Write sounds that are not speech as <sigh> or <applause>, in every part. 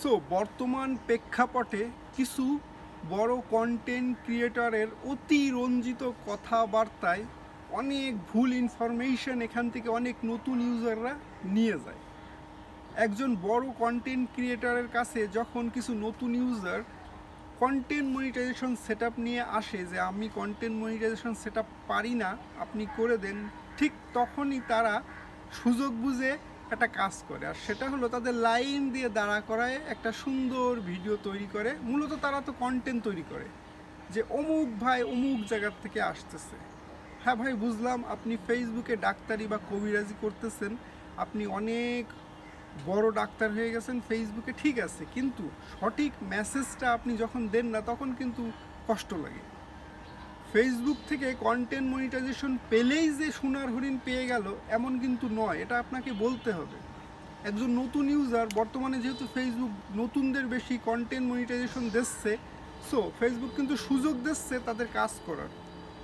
So বর্তমান প্রেক্ষাপটে কিছু বড় কন্টেন্ট ক্রিয়েটরের অতি রঞ্জিত কথাবার্তায় অনেক ভুল ইনফরমেশন এখান থেকে অনেক নতুন ইউজাররা নিয়ে যায়। একজন বড় কন্টেন্ট ক্রিয়েটরের কাছে যখন কিছু নতুন ইউজার কন্টেন্ট মনিটাইজেশন সেট নিয়ে আসে যে আমি কন্টেন্ট মনিটাইজেশন সেট পারি না, আপনি করে দেন, ঠিক তখনই তারা সুযোগ বুঝে একটা কাজ করে, আর সেটা হলো তাদের লাইন দিয়ে দাঁড়া করায় একটা সুন্দর ভিডিও তৈরি করে। মূলত তারা তো কন্টেন্ট তৈরি করে, যে অমুক ভাই অমুক জায়গার থেকে আসতেছে। হ্যাঁ ভাই, বুঝলাম আপনি ফেসবুকে ডাক্তারি বা কবিরাজি করতেছেন, আপনি অনেক বড় ডাক্তার হয়ে গেছেন ফেসবুকে ঠিক আছে, কিন্তু সঠিক মেসেজটা আপনি যখন দেন না, তখন কিন্তু কষ্ট লাগে। ফেসবুক থেকে কন্টেন্ট মনিটাইজেশন পেলেই যে সোনার হরিণ পেয়ে গেল, এমন কিন্তু নয়। এটা আপনাকে বলতে হবে। একজন নতুন ইউজার বর্তমানে যেহেতু ফেসবুক নতুনদের বেশি কন্টেন্ট মনিটাইজেশন দিচ্ছে সো ফেসবুক কিন্তু সুযোগ দিচ্ছে তাদের কাজ করার।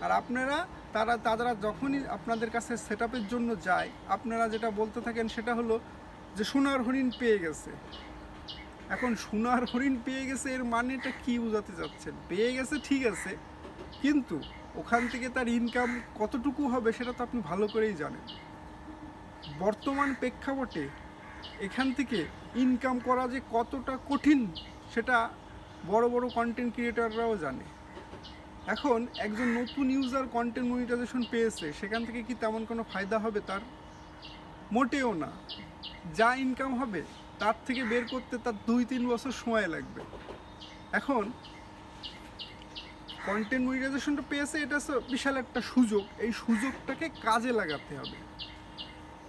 আর আপনারা, তারা তারা যখনই আপনাদের কাছে সেট জন্য যায়, আপনারা যেটা বলতে থাকেন সেটা হলো যে সোনার হরিণ পেয়ে গেছে। এখন সোনার হরিণ পেয়ে গেছে এর মানেটা কি বোঝাতে চাচ্ছেন? পেয়ে গেছে ঠিক আছে কিন্তু ওখান থেকে তার ইনকাম কতটুকু হবে সেটা তো আপনি ভালো করেই জানেন। বর্তমান প্রেক্ষাপটে এখান থেকে ইনকাম করা যে কতটা কঠিন সেটা বড় বড় কন্টেন্ট ক্রিয়েটাররাও জানে। এখন একজন নতুন ইউজার কন্টেন্ট মনিটাইজেশন পেয়েছে, সেখান থেকে কি তেমন কোনো ফায়দা হবে তার? মোটেও না। যা ইনকাম হবে তার থেকে বের করতে তার দুই তিন বছর সময় লাগবে। এখন কন্টেন্ট মনিটাইজেশনটা পেয়েছে, এটা বিশাল একটা সুযোগ। এই সুযোগটাকে কাজে লাগাতে হবে।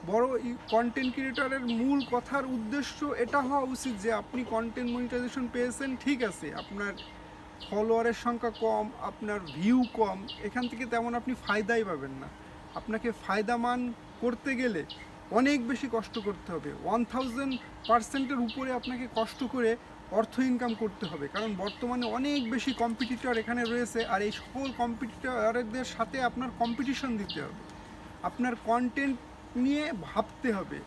বড় কন্টেন্ট ক্রিয়েটরের মূল কথার উদ্দেশ্য এটা হওয়া উচিত যে, আপনি কন্টেন্ট মনিটাইজেশন পেয়েছেন, ঠিক আছে, আপনার ফলোয়ারের সংখ্যা কম, আপনার ভিউ কম, এখান থেকে তেমন আপনি ফায়দাই পাবেন না। আপনাকে ফায়দামান করতে গেলে অনেক বেশি কষ্ট করতে হবে। ওয়ান থাউজেন্ড পার্সেন্টের উপরে আপনাকে কষ্ট করে অর্থ ইনকাম করতে হবে। কারণ বর্তমানে অনেক বেশি কম্পিটিটর এখানে রয়েছে আর এই সকল কম্পিটিটরদের সাথে আপনার কম্পিটিশন দিতে হবে। আপনার কন্টেন্ট নিয়ে ভাবতে হবে।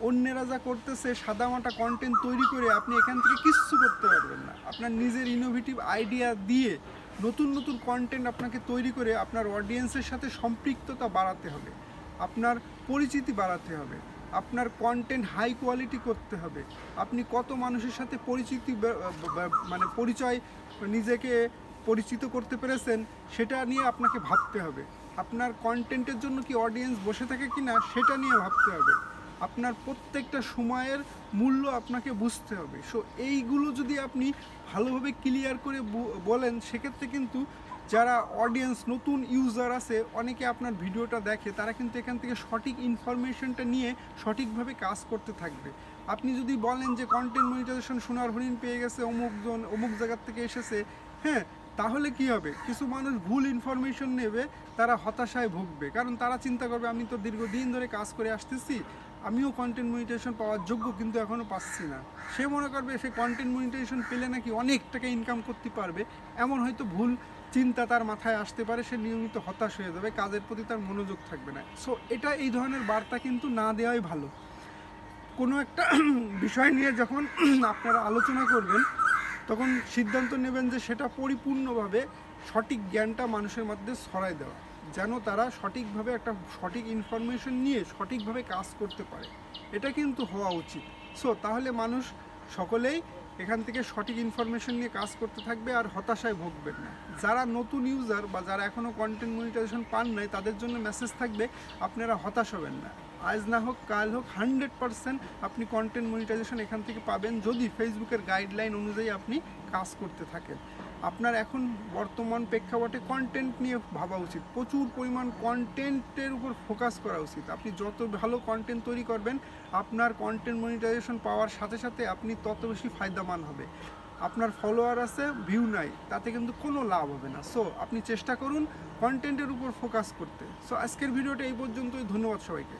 অন্যেরা যা করতেছে, সাদামাটা কন্টেন্ট তৈরি করে আপনি এখান থেকে কিচ্ছু করতে পারবেন না। আপনার নিজের ইনোভেটিভ আইডিয়া দিয়ে নতুন নতুন কন্টেন্ট আপনাকে তৈরি করে আপনার অডিয়েন্সের সাথে সম্পৃক্ততা বাড়াতে হবে। আপনার পরিচিতি বাড়াতে হবে। আপনার কন্টেন্ট হাই কোয়ালিটি করতে হবে। আপনি কত মানুষের সাথে পরিচিতি মানে পরিচয় নিজেকে পরিচিত করতে পেরেছেন, সেটা নিয়ে আপনাকে ভাবতে হবে। আপনার কন্টেন্টের জন্য কি অডিয়েন্স বসে থাকে কি না সেটা নিয়ে ভাবতে হবে। আপনার প্রত্যেকটা সময়ের মূল্য আপনাকে বুঝতে হবে। সো এইগুলো যদি আপনি ভালোভাবে ক্লিয়ার করে বলেন, সেক্ষেত্রে কিন্তু যারা অডিয়েন্স নতুন ইউজার আছে, অনেকে আপনার ভিডিওটা দেখে, তারা কিন্তু এখান থেকে সঠিক ইনফরমেশনটা নিয়ে সঠিকভাবে কাজ করতে থাকবে। আপনি যদি বলেন যে কন্টেন্ট মনিটাইজেশন সোনার হরিণ পেয়ে গেছে অমুকজন অমুক জায়গার থেকে এসেছে হ্যাঁ তাহলে কি হবে? কিছু মানুষ ভুল ইনফরমেশন নেবে, তারা হতাশায় ভুগবে। কারণ তারা চিন্তা করবে, আমি তো দীর্ঘদিন ধরে কাজ করে আসতেছি আমিও কন্টেন্ট মনিটাইজেশন পাওয়ার যোগ্য কিন্তু এখনও পাচ্ছি না। সে মনে করবে সে কন্টেন্ট মনিটাইজেশন পেলে নাকি অনেক টাকা ইনকাম করতে পারবে। এমন হয়তো ভুল চিন্তা তার মাথায় আসতে পারে, সে নিয়মিত হতাশ হয়ে যাবে, কাজের প্রতি তার মনোযোগ থাকবে না। সো এটা এই ধরনের বার্তা কিন্তু না দেওয়াই ভালো। কোনো একটা <clears throat> বিষয় নিয়ে যখন <clears throat> আপনারা আলোচনা করবেন, তখন সিদ্ধান্ত নেবেন যে সেটা পরিপূর্ণভাবে সঠিক জ্ঞানটা মানুষের মধ্যে ছড়াই দেওয়া। যেন তারা সঠিকভাবে একটা সঠিক ইনফরমেশন নিয়ে সঠিকভাবে কাজ করতে পারে। এটা কিন্তু হওয়া উচিত। সো তাহলে মানুষ সকলেই এখান থেকে সঠিক ইনফরমেশন নিয়ে কাজ করতে থাকবে আর হতাশায় ভুগবেন না। যারা নতুন ইউজার বা যারা এখনও কন্টেন্ট মনিটাইজেশন পান নাই, তাদের জন্য মেসেজ থাকবে, আপনারা হতাশ হবেন না। আজ না হোক, কাল হোক হান্ড্রেড পারসেন্ট আপনি কন্টেন্ট মনিটাইজেশন এখান থেকে পাবেন যদি ফেসবুকের গাইডলাইন অনুযায়ী আপনি কাজ করতে থাকেন। আপনার এখন বর্তমান প্রেক্ষাপটে কন্টেন্ট নিয়ে ভাবা উচিত। প্রচুর পরিমাণ কন্টেন্টের উপর ফোকাস করা উচিত। আপনি যত ভালো কন্টেন্ট তৈরি করবেন, আপনার কন্টেন্ট মনিটাইজেশন পাওয়ার সাথে সাথে আপনি তত বেশি ফায়দামান হবে। আপনার ফলোয়ার আছে ভিউ নাই, তাতে কিন্তু কোনো লাভ হবে না। সো আপনি চেষ্টা করুন কন্টেন্টের উপর ফোকাস করতে। সো আজকের ভিডিওটা এই পর্যন্তই। ধন্যবাদ সবাইকে।